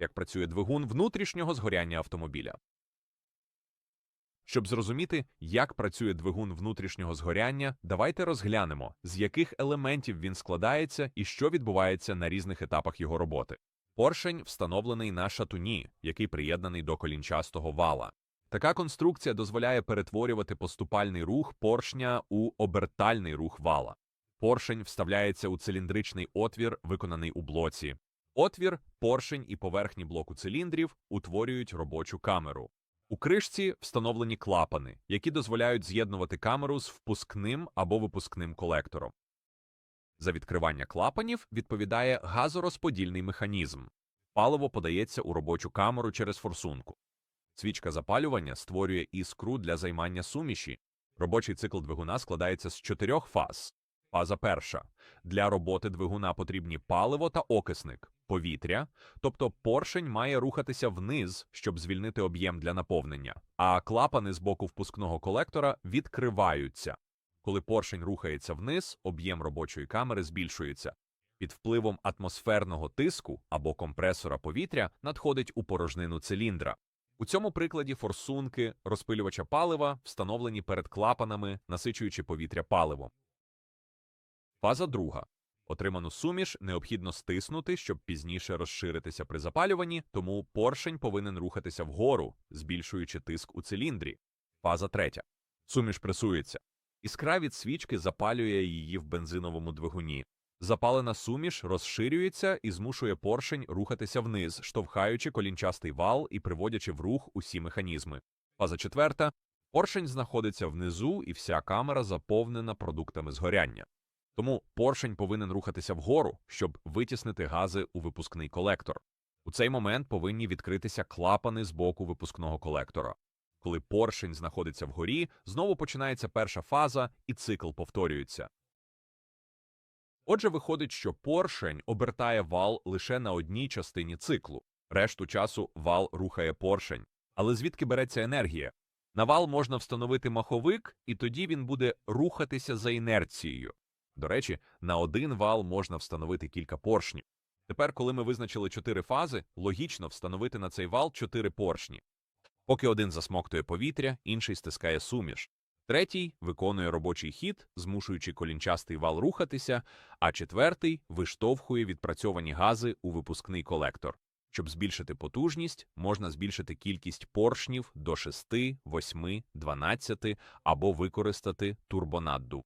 як працює двигун внутрішнього згоряння автомобіля. Щоб зрозуміти, як працює двигун внутрішнього згоряння, давайте розглянемо, з яких елементів він складається і що відбувається на різних етапах його роботи. Поршень встановлений на шатуні, який приєднаний до колінчастого вала. Така конструкція дозволяє перетворювати поступальний рух поршня у обертальний рух вала. Поршень вставляється у циліндричний отвір, виконаний у блоці. Отвір, поршень і поверхні блоку циліндрів утворюють робочу камеру. У кришці встановлені клапани, які дозволяють з'єднувати камеру з впускним або випускним колектором. За відкривання клапанів відповідає газорозподільний механізм. Паливо подається у робочу камеру через форсунку. Свічка запалювання створює іскру для займання суміші. Робочий цикл двигуна складається з чотирьох фаз. Фаза перша. Для роботи двигуна потрібні паливо та окисник, повітря, тобто поршень має рухатися вниз, щоб звільнити об'єм для наповнення, а клапани з боку впускного колектора відкриваються. Коли поршень рухається вниз, об'єм робочої камери збільшується. Під впливом атмосферного тиску або компресора повітря надходить у порожнину циліндра. У цьому прикладі форсунки розпилювача палива встановлені перед клапанами, насичуючи повітря паливом. Фаза друга. Отриману суміш необхідно стиснути, щоб пізніше розширитися при запалюванні, тому поршень повинен рухатися вгору, збільшуючи тиск у циліндрі. Фаза третя. Суміш пресується. Іскра від свічки запалює її в бензиновому двигуні. Запалена суміш розширюється і змушує поршень рухатися вниз, штовхаючи колінчастий вал і приводячи в рух усі механізми. Фаза четверта. Поршень знаходиться внизу, і вся камера заповнена продуктами згоряння. Тому поршень повинен рухатися вгору, щоб витіснити гази у випускний колектор. У цей момент повинні відкритися клапани з боку випускного колектора. Коли поршень знаходиться вгорі, знову починається перша фаза і цикл повторюється. Отже, виходить, що поршень обертає вал лише на одній частині циклу. Решту часу вал рухає поршень. Але звідки береться енергія? На вал можна встановити маховик, і тоді він буде рухатися за інерцією. До речі, на один вал можна встановити кілька поршнів. Тепер, коли ми визначили чотири фази, логічно встановити на цей вал чотири поршні. Поки один засмоктує повітря, інший стискає суміш. Третій виконує робочий хід, змушуючи колінчастий вал рухатися, а четвертий виштовхує відпрацьовані гази у випускний колектор. Щоб збільшити потужність, можна збільшити кількість поршнів до 6, 8, 12 або використати турбонаддув.